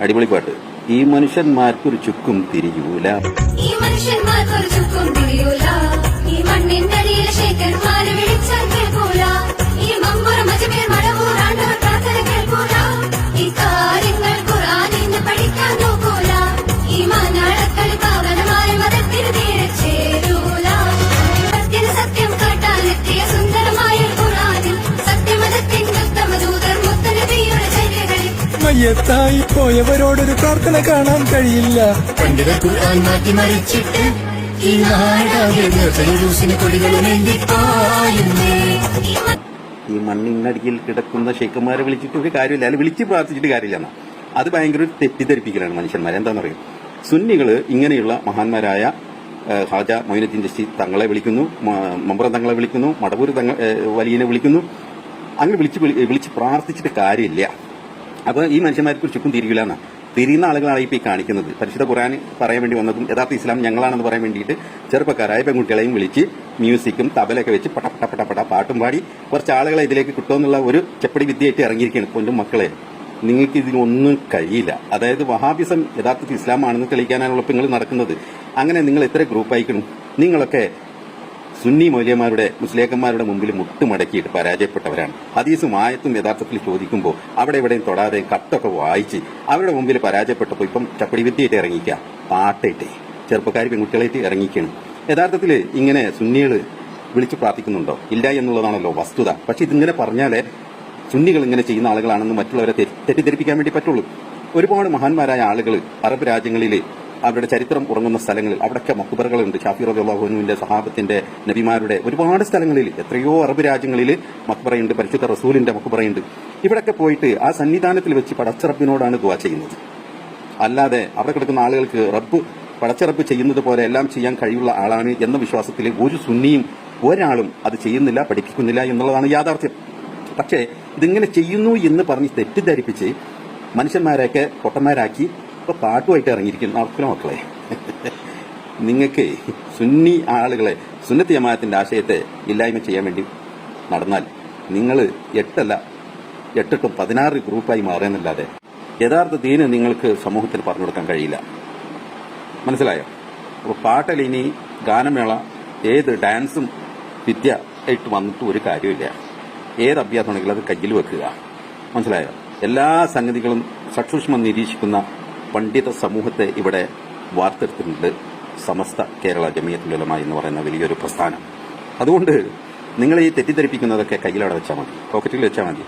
അടിപൊളി പാട്ട്. ഈ മനുഷ്യന്മാർക്കൊരു ചുക്കും തിരിയൂല ഈ മനുഷ്യന്മാർക്കൊരു ചുക്കും മയ്യത്തായി പോയവരോടൊരു പ്രാർത്ഥന കാണാൻ കഴിയില്ല. ഖുർആൻ മാറ്റിമറിച്ചിട്ട് ഈ നാടാകെ കൊടികളുമേന്തി പായുന്നേ ഈ മണ്ണിനടിയിൽ കിടക്കുന്ന ഷെയ്ഖന്മാരെ വിളിച്ചിട്ട് ഒരു കാര്യമില്ല. അല്ല വിളിച്ച് പ്രാർത്ഥിച്ചിട്ട് കാര്യമില്ല എന്നാ. അത് ഭയങ്കര ഒരു തെറ്റിദ്ധരിപ്പിക്കലാണ് മനുഷ്യന്മാരെ. എന്താണെന്ന് പറയും സുന്നികൾ ഇങ്ങനെയുള്ള മഹാന്മാരായ ഹാജ മൊയിനുദ്ദീൻ ജസ്റ്റി തങ്ങളെ വിളിക്കുന്നു മമ്പ്രം തങ്ങളെ വിളിക്കുന്നു മടവൂർ തങ്ങൾ വലിയനെ വിളിക്കുന്നു. അങ്ങനെ വിളിച്ച് വിളി- വിളിച്ച് പ്രാർത്ഥിച്ചിട്ട് കാര്യമില്ല. അപ്പൊ ഈ മനുഷ്യന്മാരെ കുറിച്ച് ചുക്കും തിരിയില്ല എന്നാ തിരിയുന്ന ആളുകളാണ് ഇപ്പൊ ഈ കാണിക്കുന്നത്. പരിശുദ്ധ ഖുറാൻ പറയാൻ വേണ്ടി വന്നതും യഥാർത്ഥ ഇസ്ലാം ഞങ്ങളാണെന്ന് പറയാൻ വേണ്ടിയിട്ട് ചെറുപ്പക്കാരായ പെൺകുട്ടികളെയും വിളിച്ച് മ്യൂസിക്കും തബലൊക്കെ വെച്ച് പട പട പട പട പാട്ടും പാടി കുറച്ച് ആളുകളെ ഇതിലേക്ക് കിട്ടുമെന്നുള്ള ഒരു ചെപ്പടി വിദ്യയായിട്ട് ഇറങ്ങിയിരിക്കുകയാണ് പൊന്നും മക്കളെ. നിങ്ങൾക്ക് ഇതിനൊന്നും കഴിയില്ല. അതായത് വഹാബിസം യഥാർത്ഥത്തിൽ ഇസ്ലാമാണെന്ന് തെളിയിക്കാനാണുള്ള ഇപ്പൊ നിങ്ങൾ നടക്കുന്നത്. അങ്ങനെ നിങ്ങൾ എത്ര ഗ്രൂപ്പ് ഗ്രൂപ്പായിക്കണം? നിങ്ങളൊക്കെ സുന്നി മൗല്യന്മാരുടെ മുസ്ലിയാക്കന്മാരുടെ മുമ്പിൽ മുട്ടുമടക്കിയിട്ട് പരാജയപ്പെട്ടവരാണ്. ഹദീസും ആയത്തും യഥാർത്ഥത്തിൽ ചോദിക്കുമ്പോൾ അവിടെ ഇവിടെയും തൊടാതെ കത്തൊക്കെ വായിച്ച് അവരുടെ മുമ്പിൽ പരാജയപ്പെട്ടപ്പോൾ ഇപ്പം ചപ്പടി വിദ്യയായിട്ട് ഇറങ്ങിക്കുക. പാട്ടായിട്ട് ചെറുപ്പക്കാർ പെൺകുട്ടികളായിട്ട് ഇറങ്ങിക്കണം. യഥാർത്ഥത്തിൽ ഇങ്ങനെ സുന്നികൾ വിളിച്ചു പ്രാർത്ഥിക്കുന്നുണ്ടോ? ഇല്ല എന്നുള്ളതാണല്ലോ വസ്തുത. പക്ഷെ ഇതിങ്ങനെ പറഞ്ഞാലേ സുന്നികൾ ഇങ്ങനെ ചെയ്യുന്ന ആളുകളാണെന്ന് മറ്റുള്ളവരെ തെറ്റിദ്ധരിപ്പിക്കാൻ വേണ്ടി പറ്റുള്ളൂ. ഒരുപാട് മഹാന്മാരായ ആളുകൾ അറബ് രാജ്യങ്ങളിൽ അവരുടെ ചരിത്രം ഉറങ്ങുന്ന സ്ഥലങ്ങളിൽ അവിടെയൊക്കെ മക്ബറുകളുണ്ട്. ഷാഫി റബിള്ളാഹുനുവിന്റെ സഹാബത്തിന്റെ നബിമാരുടെ ഒരുപാട് സ്ഥലങ്ങളിൽ എത്രയോ അറബ് രാജ്യങ്ങളിൽ മക്ബറയുണ്ട് പരിശുദ്ധ റസൂലിന്റെ മക്ബറയുണ്ട്. ഇവിടൊക്കെ പോയിട്ട് ആ സന്നിധാനത്തിൽ വെച്ച് പടച്ചറബിനോടാണ് ദുവാ ചെയ്യുന്നത്. അല്ലാതെ അവിടെ കിടക്കുന്ന ആളുകൾക്ക് റബ്ബ് പടച്ചിറപ്പ് ചെയ്യുന്നത് പോലെ എല്ലാം ചെയ്യാൻ കഴിയുള്ള ആളാണ് എന്ന വിശ്വാസത്തിൽ ഒരു സുന്നിയും ഒരാളും അത് ചെയ്യുന്നില്ല പഠിപ്പിക്കുന്നില്ല എന്നുള്ളതാണ് യാഥാർത്ഥ്യം. പക്ഷേ ഇതിങ്ങനെ ചെയ്യുന്നു എന്ന് പറഞ്ഞ് തെറ്റിദ്ധരിപ്പിച്ച് മനുഷ്യന്മാരെയൊക്കെ പൊട്ടന്മാരാക്കി ഇപ്പൊ പാട്ടുമായിട്ട് ഇറങ്ങിയിരിക്കുന്നു നടക്കുന്ന മക്കളെ. നിങ്ങൾക്ക് സുന്നി ആളുകളെ സുന്നത്ത് ജമാഅത്തിന്റെ ആശയത്തെ ഇല്ലായ്മ ചെയ്യാൻ വേണ്ടി നടന്നാൽ നിങ്ങൾ എട്ടല്ല എട്ടെട്ടും പതിനാറ് ഗ്രൂപ്പായി മാറുന്നല്ലാതെ യഥാർത്ഥ ദീന് നിങ്ങൾക്ക് സമൂഹത്തിൽ പറഞ്ഞു കൊടുക്കാൻ കഴിയില്ല. മനസ്സിലായോ? അപ്പോൾ പാട്ടലിനി ഗാനമേള ഏത് ഡാൻസും വിദ്യ ആയിട്ട് വന്നിട്ട് ഒരു കാര്യമില്ല ഏത് അഭ്യാസമാണെങ്കിലും അത് കയ്യിൽ വെക്കുക. മനസ്സിലായോ? എല്ലാ സംഗതികളും സക്ഷൂക്ഷ്മം നിരീക്ഷിക്കുന്ന പണ്ഡിത സമൂഹത്തെ ഇവിടെ വാർത്തെടുത്തിട്ടുണ്ട് സമസ്ത കേരള ജമിയത്തുലമ എന്ന് പറയുന്ന വലിയൊരു പ്രസ്ഥാനം. അതുകൊണ്ട് നിങ്ങൾ ഈ തെറ്റിദ്ധരിപ്പിക്കുന്നതൊക്കെ കയ്യിലവിടെ വെച്ചാൽ മതി പോക്കറ്റിൽ വെച്ചാൽ മതി.